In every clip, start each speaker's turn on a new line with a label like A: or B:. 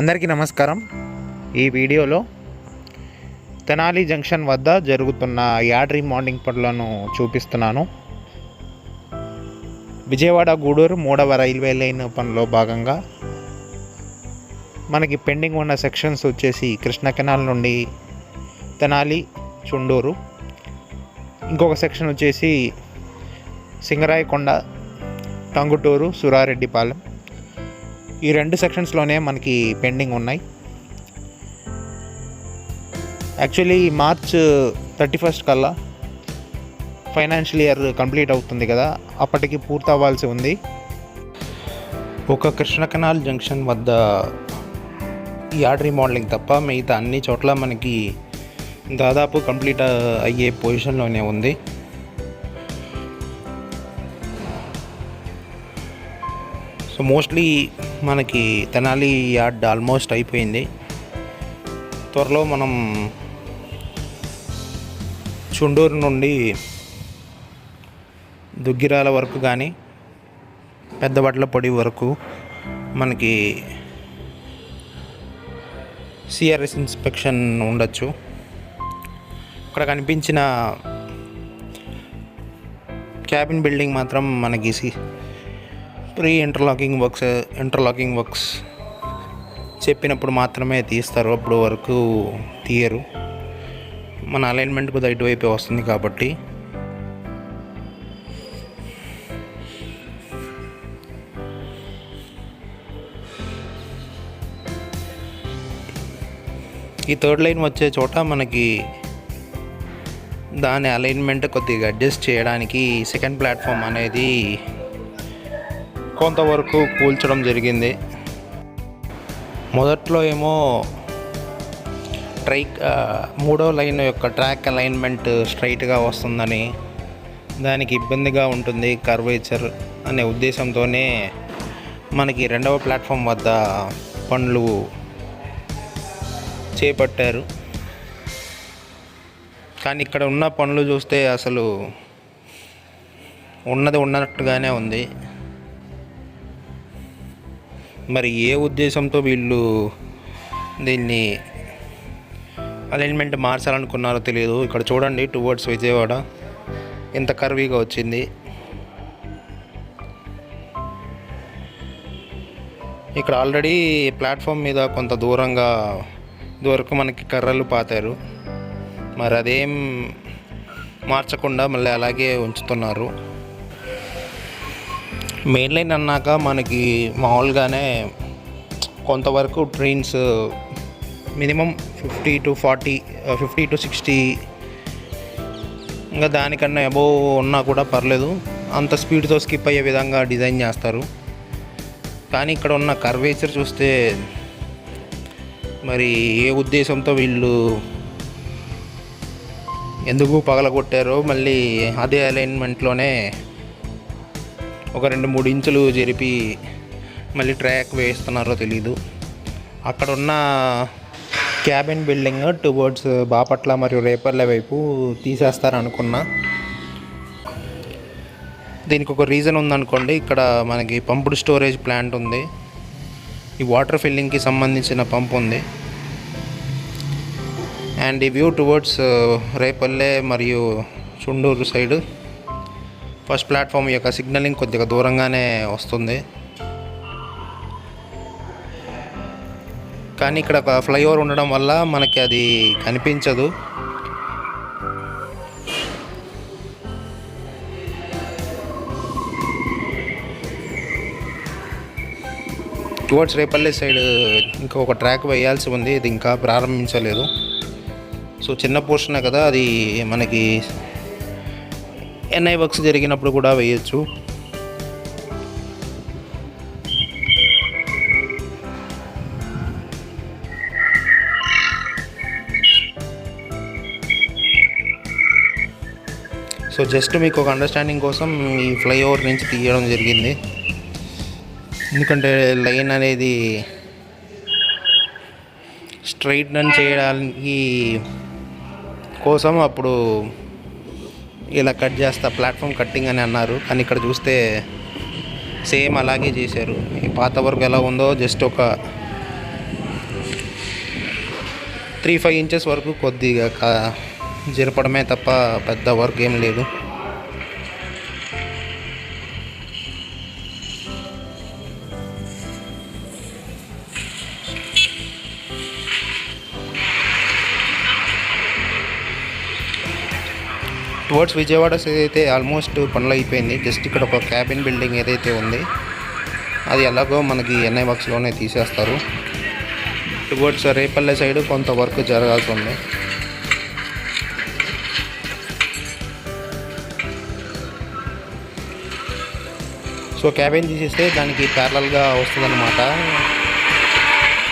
A: అందరికీ నమస్కారం. ఈ వీడియోలో తెనాలి జంక్షన్ వద్ద జరుగుతున్న యాడ్ మార్నింగ్ పనులను చూపిస్తున్నాను. విజయవాడ గూడూరు మూడవ రైల్వే లైన్ పనిలో భాగంగా మనకి పెండింగ్ ఉన్న సెక్షన్స్ వచ్చేసి కృష్ణ కెనాల్ నుండి తెనాలి చుండూరు. ఇంకొక సెక్షన్ వచ్చేసి సింగరాయకొండ టంగుటూరు సురారెడ్డిపాలెం. ఈ రెండు సెక్షన్స్లోనే మనకి పెండింగ్ ఉన్నాయి. యాక్చువల్లీ మార్చ్ థర్టీ ఫస్ట్ కల్లా ఫైనాన్షియల్ ఇయర్ కంప్లీట్ అవుతుంది కదా అప్పటికి పూర్తి అవ్వాల్సి ఉంది. ఒక కృష్ణ కెనాల్ జంక్షన్ వద్ద యార్డ్ రీమోడలింగ్ తప్ప మిగతా అన్ని చోట్ల మనకి దాదాపు కంప్లీట్ అయ్యే పొజిషన్లోనే ఉంది. సో మోస్ట్లీ మనకి తెనాలి యార్డ్ ఆల్మోస్ట్ అయిపోయింది. త్వరలో మనం చుండూరు నుండి దుగ్గిరాల వరకు కానీ పెద్దబట్ల పొడి వరకు మనకి సిఆర్ఎస్ ఇన్స్పెక్షన్ ఉండొచ్చు. ఇక్కడ కనిపించిన క్యాబిన్ బిల్డింగ్ మాత్రం మనకి C pre interlocking works interlocking works చెప్పినప్పుడు మాత్రమే తీస్తారు అప్పుడు వరకు తీయరు. మన అలైన్మెంట్ కొద్దిగా ఇటువైపే వస్తుంది కాబట్టి. ఈ థర్డ్ లైన్ వచ్చే చోట మనకి దాని అలైన్మెంట్ కొద్దిగా అడ్జస్ట్ చేయడానికి సెకండ్ ప్లాట్ఫామ్ అనేది కొంతవరకు కూల్చడం జరిగింది. మొదట్లో ఏమో ట్రైక్ మూడో లైన్ యొక్క ట్రాక్ అలైన్మెంట్ స్ట్రైట్గా వస్తుందని దానికి ఇబ్బందిగా ఉంటుంది కర్వేచర్ అనే ఉద్దేశంతోనే మనకి రెండవ ప్లాట్ఫామ్ వద్ద పనులు చేపట్టారు. కానీ ఇక్కడ ఉన్న పనులు చూస్తే అసలు ఉన్నది ఉన్నట్టుగానే ఉంది. మరి ఏ ఉద్దేశంతో వీళ్ళు దీన్ని అలైన్మెంట్ మార్చాలనుకున్నారో తెలియదు. ఇక్కడ చూడండి టువర్డ్స్ విజయవాడ. ఎంత కర్వీగా వచ్చింది. ఇక్కడ ఆల్రెడీ ప్లాట్ఫామ్ మీద కొంత దూరంగా ఇదివరకు మనకి కర్రలు పాతారు. మరి అదేం మార్చకుండా మళ్ళీ అలాగే ఉంచుతున్నారు. మెయిన్ లైన్ అన్నాక మనకి మామూలుగానే కొంతవరకు trains minimum fifty to forty fifty to sixty ఇంకా దానికన్నా అబోవ్ ఉన్నా కూడా పర్లేదు. అంత స్పీడ్తో స్కిప్ అయ్యే విధంగా డిజైన్ చేస్తారు. కానీ ఇక్కడ ఉన్న కర్వేచర్ చూస్తే మరి ఏ ఉద్దేశంతో వీళ్ళు ఎందుకు పగలగొట్టారో మళ్ళీ అదే అలైన్మెంట్లోనే ఒక రెండు మూడు ఇంచులు జరిపి మళ్ళీ ట్రాక్ వేస్తున్నారో తెలీదు. అక్కడ ఉన్న క్యాబిన్ బిల్డింగ్ టువర్డ్స్ బాపట్ల మరియు రేపర్ల వైపు తీసేస్తారనుకున్నా. దీనికి ఒక రీజన్ ఉందనుకోండి ఇక్కడ మనకి పంపుడు స్టోరేజ్ ప్లాంట్ ఉంది. ఈ వాటర్ ఫిల్లింగ్కి సంబంధించిన పంప్ ఉంది. అండ్ ఈ వ్యూ టువర్డ్స్ రేపల్లె మరియు చుండూరు సైడ్ ఫస్ట్ ప్లాట్ఫామ్ యొక్క సిగ్నలింగ్ కొద్దిగా దూరంగానే వస్తుంది. కానీ ఇక్కడ ఒక ఫ్లైఓవర్ ఉండడం వల్ల మనకి అది కనిపించదు. టువర్డ్స్ రేపల్లి సైడ్ ఇంకొక ట్రాక్ వేయాల్సి ఉంది. ఇది ఇంకా ప్రారంభించలేదు. సో చిన్న పోర్షనే కదా అది మనకి ఎన్ఐ వర్క్స్ జరిగినప్పుడు కూడా వేయచ్చు. సో జస్ట్ మీకు ఒక అండర్స్టాండింగ్ కోసం ఈ ఫ్లైఓవర్ నుంచి తీయడం జరిగింది. ఎందుకంటే లైన్ అనేది స్ట్రైట్నన్ చేయడానికి కోసం అప్పుడు ఇలా కట్ చేస్తా ప్లాట్ఫామ్ కట్టింగ్ అని అన్నారు. కానీ ఇక్కడ చూస్తే సేమ్ అలాగే చేశారు. ఈ పాత వరకు ఎలా ఉందో జస్ట్ ఒక త్రీ ఫైవ్ ఇంచెస్ వరకు కొద్దిగా జరపడమే తప్ప పెద్ద వర్క్ ఏం లేదు. టువర్డ్స్ విజయవాడ సైడ్ అయితే ఆల్మోస్ట్ పనులు అయిపోయింది. జస్ట్ ఇక్కడ ఒక క్యాబిన్ బిల్డింగ్ ఏదైతే ఉంది అది ఎలాగో మనకి ఎన్ఐ వర్క్స్లోనే తీసేస్తారు. టువర్డ్స్ రేపల్లె సైడ్ కొంత వర్క్ జరగాల్సి ఉంది. సో క్యాబిన్ తీసేస్తే దానికి ప్యారలల్గా వస్తుందన్నమాట.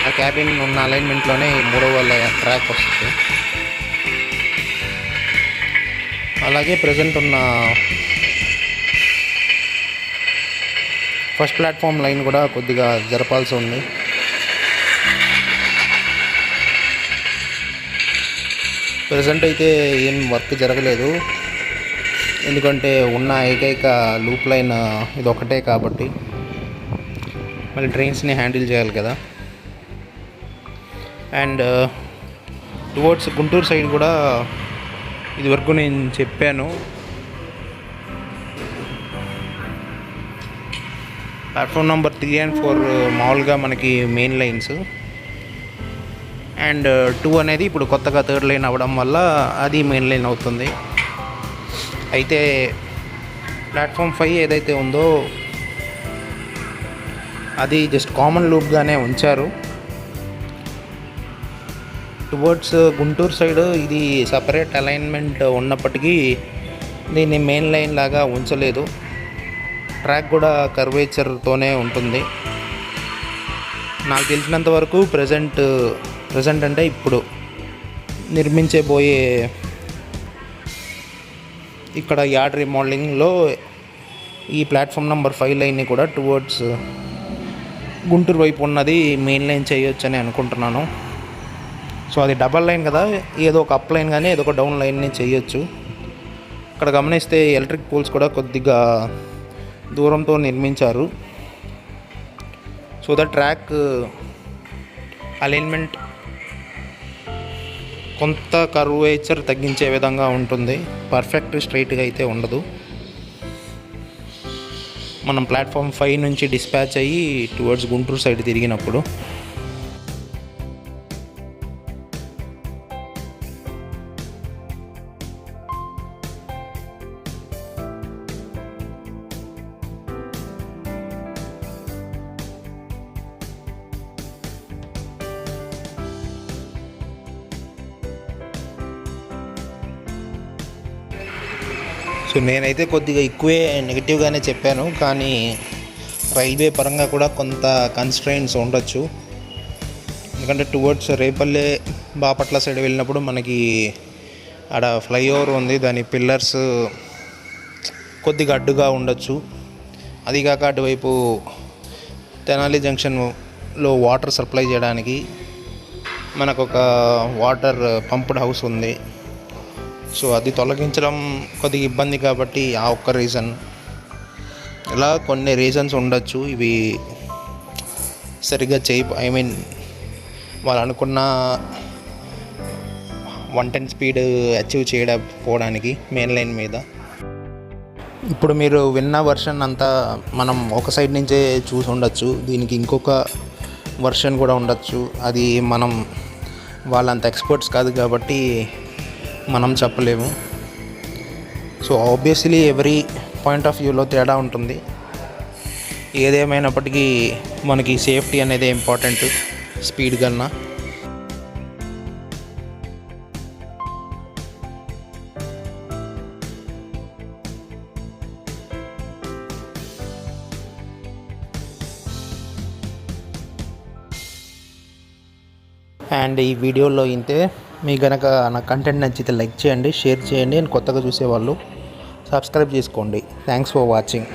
A: ఆ క్యాబిన్ ఉన్న అలైన్మెంట్లోనే మూడవ ట్రాక్ వస్తుంది. అలాగే ప్రజెంట్ ఉన్న ఫస్ట్ ప్లాట్ఫామ్ లైన్ కూడా కొద్దిగా జరపాల్సి ఉంది. ప్రజెంట్ అయితే ఏం వర్క్ జరగలేదు. ఎందుకంటే ఉన్న ఏకైక లూప్ లైన్ ఇది ఒకటే కాబట్టి మళ్ళీ ట్రైన్స్ని హ్యాండిల్ చేయాలి కదా. And towards uh, Guntur side కూడా ఇదివరకు నేను చెప్పాను. Platform number three and four మామూలుగా మనకి మెయిన్ లైన్స్. అండ్ టూ అనేది ఇప్పుడు కొత్తగా థర్డ్ లైన్ అవ్వడం వల్ల అది మెయిన్ లైన్ అవుతుంది. అయితే ప్లాట్ఫామ్ ఫైవ్ ఏదైతే ఉందో అది జస్ట్ కామన్ లూప్గానే ఉంచారు. టువర్డ్స్ uh, గుంటూరు సైడ్ ఇది సపరేట్ అలైన్మెంట్ ఉన్నప్పటికీ దీన్ని మెయిన్ లైన్ లాగా ఉంచలేదు. ట్రాక్ కూడా కర్వేచర్తోనే ఉంటుంది. నాకు తెలిసినంత వరకు ప్రజెంట్ ప్రజెంట్ అంటే ఇప్పుడు నిర్మించబోయే ఇక్కడ యార్డ్ రీమోడలింగ్లో ఈ ప్లాట్ఫామ్ నెంబర్ ఫైవ్ లైన్ని కూడా టువర్డ్స్ గుంటూరు వైపు ఉన్నది మెయిన్ లైన్ చేయొచ్చని అనుకుంటున్నాను. సో అది డబల్ లైన్ కదా ఏదో ఒక అప్ లైన్ కానీ ఏదో ఒక డౌన్ లైన్ని చేయొచ్చు. ఇక్కడ గమనిస్తే ఎలక్ట్రిక్ పోల్స్ కూడా కొద్దిగా దూరంతో నిర్మించారు. సో ద ట్రాక్ అలైన్మెంట్ కొంత కర్వేచర్ తగ్గించే విధంగా ఉంటుంది. పర్ఫెక్ట్ స్ట్రైట్గా అయితే ఉండదు. మనం ప్లాట్ఫామ్ ఫైవ్ నుంచి డిస్పాచ్ అయ్యి టువర్డ్స్ గుంటూరు సైడ్ తిరిగినప్పుడు సో నేనైతే కొద్దిగా ఎక్కువే నెగిటివ్గానే చెప్పాను. కానీ రైల్వే పరంగా కూడా కొంత కన్స్ట్రైన్స్ ఉండొచ్చు. ఎందుకంటే టువర్డ్స్ రేపల్లె బాపట్ల సైడ్ వెళ్ళినప్పుడు మనకి ఆడ ఫ్లైఓవర్ ఉంది. దాని పిల్లర్స్ కొద్దిగా అడ్డుగా ఉండొచ్చు. అదిగాక అటువైపు తెనాలి జంక్షన్లో వాటర్ సప్లై చేయడానికి మనకు ఒక వాటర్ పంప్డ్ హౌస్ ఉంది. సో అది తొలగించడం కొద్దిగా ఇబ్బంది కాబట్టి ఆ ఒక్క రీజన్ ఇలా కొన్ని రీజన్స్ ఉండొచ్చు. ఇవి సరిగ్గా చేయి ఐ మీన్ వాళ్ళు అనుకున్న వన్ టెన్ స్పీడ్ అచీవ్ చేయకపోవడానికి మెయిన్ లైన్ మీద. ఇప్పుడు మీరు విన్న వర్షన్ అంతా మనం ఒక సైడ్ నుంచే చూసి ఉండొచ్చు. దీనికి ఇంకొక వర్షన్ కూడా ఉండొచ్చు. అది మనం వాళ్ళంత ఎక్స్పర్ట్స్ కాదు కాబట్టి మనం చెప్పలేము. So obviously every point of వ్యూలో తేడా ఉంటుంది. ఏదేమైనప్పటికీ మనకి సేఫ్టీ అనేది ఇంపార్టెంట్ స్పీడ్ కన్నా. అండ్ ఈ వీడియోలో ఇంతే. మీ గనక నా కంటెంట్ నచ్చితే లైక్ చేయండి షేర్ చేయండి అండ్ కొత్తగా చూసేవాళ్ళు సబ్స్క్రైబ్ చేసుకోండి. Thanks for watching